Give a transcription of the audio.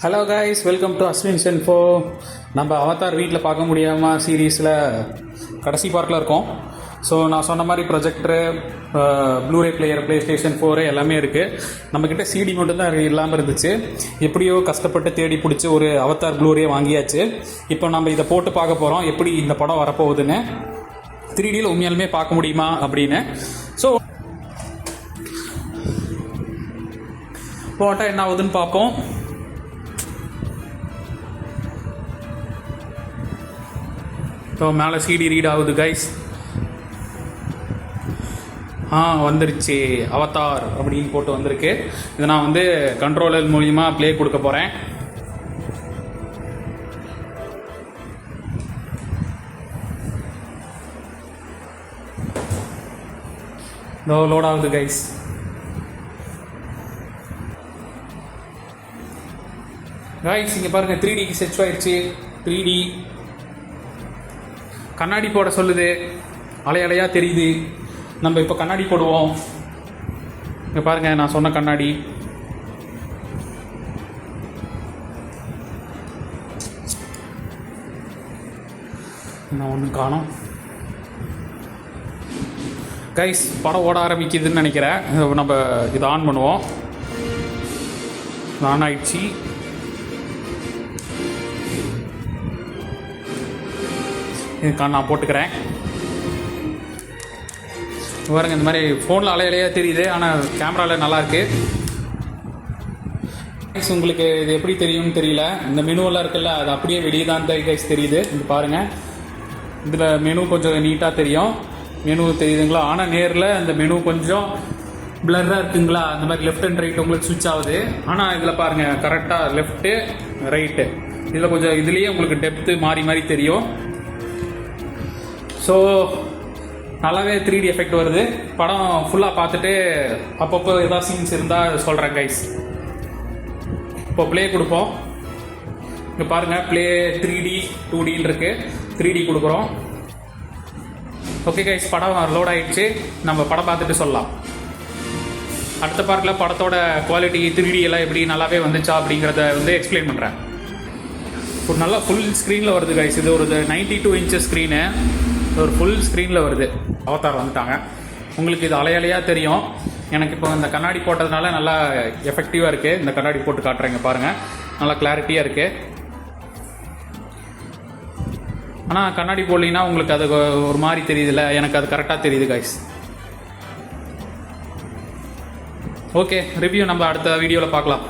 Hello guys welcome to Ashwin சென்ஃபோ நம்ம Avatar வீட்டில் பார்க்க முடியாமல் சீரீஸில் கடைசி பார்ட்டில் இருக்கோம். ஸோ நான் சொன்ன மாதிரி projector blu ray player PlayStation four எல்லாமே இருக்குது நம்மக்கிட்ட சிடி மட்டும் தான் இல்லாமல் இருந்துச்சு. எப்படியோ கஷ்டப்பட்டு தேடி பிடிச்சி ஒரு அவதார் ப்ளூரே வாங்கியாச்சு. இப்போ நம்ம இதை போட்டு பார்க்க போகிறோம் எப்படி இந்த படம் வரப்போகுதுன்னு. த்ரீ டியில் உண்மையாலுமே பார்க்க முடியுமா அப்படின்னு. ஸோ போட்டால் என்ன ஆகுதுன்னு பார்ப்போம். ஸோ மேலே சிடி ரீட் ஆகுது கைஸ் ஆ வந்துருச்சு. அவதார் அப்படின்னு போட்டு வந்திருக்கு. இதை நான் வந்து கண்ட்ரோலர் மூலிமா ப்ளே கொடுக்க போகிறேன் இதோ லோட் ஆகுது கைஸ் கைஸ் இங்கே பாருங்கள் த்ரீ டிக்கு செச் ஆயிடுச்சு. த்ரீ டி கண்ணாடி போட சொல்லுது. அலை அலையாக தெரியுது. நம்ம இப்போ கண்ணாடி போடுவோம். இங்கே பாருங்கள் நான் சொன்ன கண்ணாடி. நான் ஒன்றும் காணோம். கைஸ் படம் ஓட ஆரம்பிக்குதுன்னு நினைக்கிறேன். நம்ம இதை ஆன் பண்ணுவோம். ஆன் ஆயிடுச்சு. நான் போட்டுக்கிறேன். பாருங்க இந்த மாதிரி ஃபோனில் அலையலையாக தெரியுது. ஆனால் கேமராவில் நல்லாயிருக்கு கைஸ் உங்களுக்கு இது எப்படி தெரியும்னு தெரியல. இந்த மெனுவெல்லாம் இருக்குல்ல அது அப்படியே வெளியே தான் கைஸ் தெரியுது. இது பாருங்கள் இதில் மெனு கொஞ்சம் நீட்டாக தெரியும். மெனு தெரியுதுங்களா? ஆனால் நேரில் இந்த மெனு கொஞ்சம் பிளர்ராக இருக்குங்களா? அந்த மாதிரி லெஃப்ட் அண்ட் ரைட் உங்களுக்கு சுவிட்ச் ஆகுது. ஆனால் இதில் பாருங்கள் கரெக்டாக லெஃப்ட்டு ரைட்டு இதில் கொஞ்சம் இதுலேயே உங்களுக்கு டெப்த்து மாறி மாறி தெரியும். ஸோ நல்லாவே த்ரீ டி எஃபெக்ட் வருது. படம் ஃபுல்லாக பார்த்துட்டு அப்பப்போ ஏதாவது சீன்ஸ் இருந்தால் சொல்கிறேன் கைஸ் இப்போ ப்ளே கொடுப்போம். இங்கே பாருங்கள் play three D two D இருக்கு. த்ரீ டி கொடுக்குறோம். ஓகே கைஸ் படம் லோட் ஆகிடுச்சு நம்ம படம் பார்த்துட்டு சொல்லலாம். அடுத்த பார்க்கில் படத்தோட குவாலிட்டி த்ரீ டி எல்லாம் எப்படி நல்லாவே வந்துச்சா அப்படிங்கிறத வந்து எக்ஸ்பிளைன் பண்ணுறேன் ஒரு நல்லா ஃபுல் ஸ்க்ரீனில் வருது கைஸ் இது ஒரு நைன்டி டூ இன்ச்சஸ் ஸ்க்ரீனு ஒரு ஃபுல் ஸ்க்ரீனில் வருது. அவதார் வந்துட்டாங்க. உங்களுக்கு இது அலையலையாக தெரியும். எனக்கு இப்போ இந்த கண்ணாடி போட்டதுனால நல்லா எஃபெக்டிவாக இருக்குது இந்த கண்ணாடி போட்டு காட்டுறேங்க பாருங்கள் நல்லா கிளாரிட்டியாக இருக்குது ஆனால் கண்ணாடி போடலீங்கன்னா உங்களுக்கு அது ஒரு மாதிரி தெரியுதுல்ல. எனக்கு அது கரெக்டாக தெரியுது கைஸ் ஓகே ரிவ்யூ நம்ம அடுத்த வீடியோவில் பார்க்கலாம்.